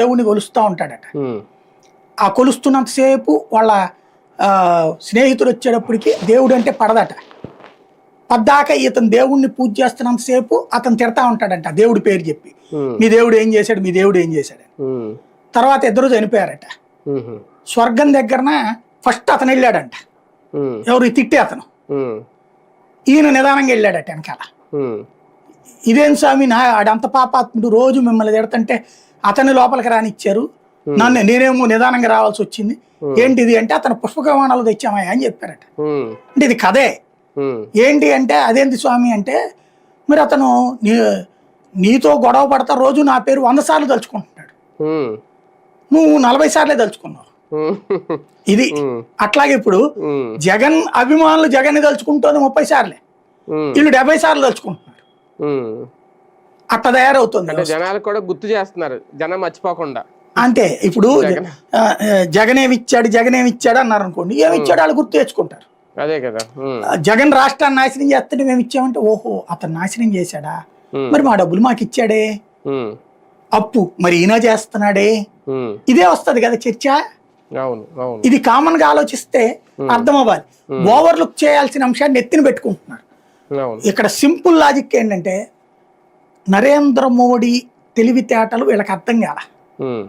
దేవుణ్ణి కొలుస్తూ ఉంటాడట. ఆ కొలుస్తున్నంతసేపు వాళ్ళ స్నేహితుడు వచ్చేటప్పటికి దేవుడు అంటే పడదట. పద్దాక ఇతను దేవుణ్ణి పూజ చేస్తున్నంతసేపు అతను తిడతా ఉంటాడంట దేవుడి పేరు చెప్పి. మీ దేవుడు ఏం చేశాడు మీ దేవుడు ఏం చేశాడు తర్వాత ఇద్దరు చనిపోయారట. స్వర్గం దగ్గరన ఫస్ట్ అతను వెళ్ళాడంట. ఎవరు తిట్టే అతను. ఈయన నిదానంగా వెళ్ళాడట వెనకాల. ఇదేం స్వామి? నా ఆడంత పాపాత్ముడు రోజు మిమ్మల్ని తిడతంటే అతని లోపలికి రానిచ్చారు. నన్ను నేనేమో నిదానంగా రావాల్సి వచ్చింది. ఏంటిది అంటే అతను పుష్పకమానాలు తెచ్చామయ్యా అని చెప్పారట. అంటే ఇది కథే. ఏంటి అంటే అదేంటి స్వామి అంటే మరి అతను నీ నీతో గొడవ పడతా రోజు నా పేరు వంద సార్లు తలుచుకుంటున్నాడు. నువ్వు నలభై సార్లే తలుచుకున్నావు. ఇది. అట్లాగే ఇప్పుడు జగన్ అభిమానులు జగన్ తలుచుకుంటుంది ముప్పై సార్లే. వీళ్ళు డెబ్బై సార్లు తలుచుకుంటున్నారు. అట్లా తయారవుతుంది అంటే జనాలు కూడా గుర్తు చేస్తున్నారు. జనం మర్చిపోకుండా. అంతే. ఇప్పుడు జగన్. ఇచ్చాడు జగన్ ఇచ్చాడు అన్నారు అనుకోండి ఏమి ఇచ్చాడు వాళ్ళు గుర్తు తెచ్చుకుంటారు. అదే కదా. జగన్ రాష్ట్రాన్ని నాశనం చేస్తుంటే మేము ఇచ్చామంటే ఓహో అతను నాశనం చేశాడా? మరి మా డబ్బులు మాకు ఇచ్చాడే? అప్పు మరి ఈయన చేస్తున్నాడే? ఇదే వస్తది కదా చర్చ? ఇది కామన్గా ఆలోచిస్తే అర్థం అవ్వాలి. ఓవర్లుక్ చేయాల్సిన అంశాన్ని ఎత్తిన పెట్టుకుంటున్నారు. ఇక్కడ సింపుల్ లాజిక్ ఏంటంటే నరేంద్ర మోడీ తెలివితేటలు వీళ్ళకి అర్థం కాల. ఉమ్,